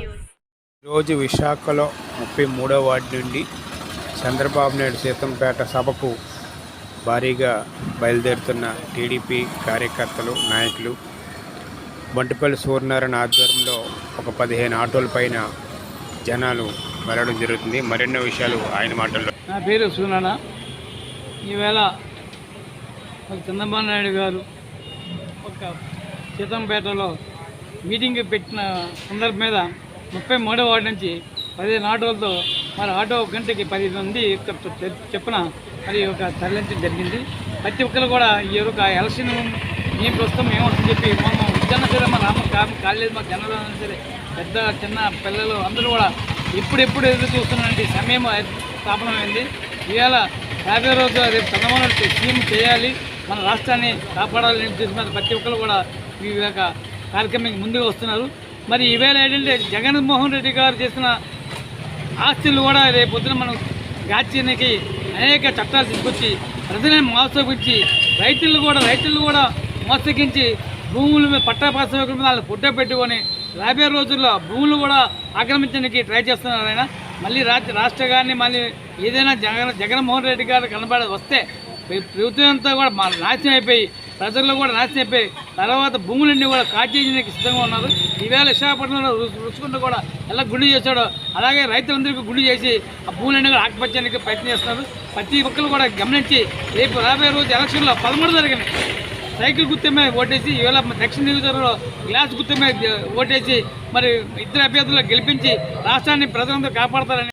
ఈరోజు రోజు విశాఖలో ముప్పై మూడో వార్డు నుండి చంద్రబాబు నాయుడు సీతంపేట సభకు భారీగా బయలుదేరుతున్న టీడీపీ కార్యకర్తలు నాయకులు బంటిపల్లి సూర్యనారాయణ ఆధ్వర్యంలో ఒక పదిహేను ఆటోల పైన జనాలు వెళ్ళడం జరుగుతుంది. మరెన్నో విషయాలు ఆయన మాటల్లో. నా పేరు సూర్యనారాయణ. ఈవేళ చంద్రబాబు నాయుడు గారు ఒక సీతంపేటలో మీటింగ్ పెట్టిన సందర్భం మీద ముప్పై మూడో వార్డు నుంచి పదిహేను ఆటోలతో మరి ఆటో గంటకి పది మంది చెప్పిన చెప్పున మరి ఒక తరలించడం జరిగింది. ప్రతి ఒక్కరు కూడా ఈ యొక్క ఎలక్షన్ మేము ప్రస్తుతం ఏమవుతుందని చెప్పి మనం విద్యన్నా సరే మా రామ కా- కాలేదు మా జనాలు సరే పెద్ద చిన్న పిల్లలు అందరూ కూడా ఎప్పుడెప్పుడు ఎదురు చూస్తున్నటువంటి సమయం స్థాపనమైంది. ఇవాళ యాభై రోజు రేపు చంద్రబాబు నాయుడు సీఎం చేయాలి మన రాష్ట్రాన్ని కాపాడాలని ఉద్దేశం ప్రతి ఒక్కరు కూడా ఈ యొక్క కార్యక్రమానికి ముందుగా వస్తున్నారు. మరి ఈవేళ ఏంటంటే జగన్మోహన్ రెడ్డి గారు చేసిన ఆస్తులు కూడా రేపు మనం గాచీనికి అనేక చట్టాలు తీసుకొచ్చి ప్రజలను మోసగించి రైతులు కూడా రైతులు కూడా మోసగించి భూముల మీద పట్టా పాసకుల మీద వాళ్ళు పుట్ట పెట్టుకొని రాబోయే రోజుల్లో భూములు కూడా ఆక్రమించడానికి ట్రై చేస్తున్నారు ఆయన. మళ్ళీ రాష్ట్ర రాష్ట్ర గారిని మళ్ళీ ఏదైనా జగన్ జగన్మోహన్ రెడ్డి గారు కనబడ వస్తే ప్రభుత్వం అంతా కూడా నాశనం అయిపోయి ప్రజల్లో కూడా నాశనం అయిపోయి తర్వాత భూములన్నీ కూడా కాచేజీకి సిద్ధంగా ఉన్నారు. ఈవేళ విశాఖపట్నంలో రుచి- రుచుకుంటూ కూడా ఎలా గుండు చేశాడో. అలాగే రైతులందరికీ గుండు చేసి ఆ భూములన్నీ కూడా ఆకుపచ్చడానికి ప్రయత్నం చేస్తున్నారు. ప్రతి ఒక్కరు కూడా గమనించి రేపు రాబోయే రోజు ఎలక్షన్లో పదమూడు జరిగినాయి సైకిల్ గుర్తమే ఓటేసి ఈవేళ దక్షిణ నియోజకవర్గంలో గ్లాస్ గుర్తమే ఓటేసి మరి ఇద్దరు అభ్యర్థులు గెలిపించి రాష్ట్రాన్ని ప్రజలందరూ కాపాడతారని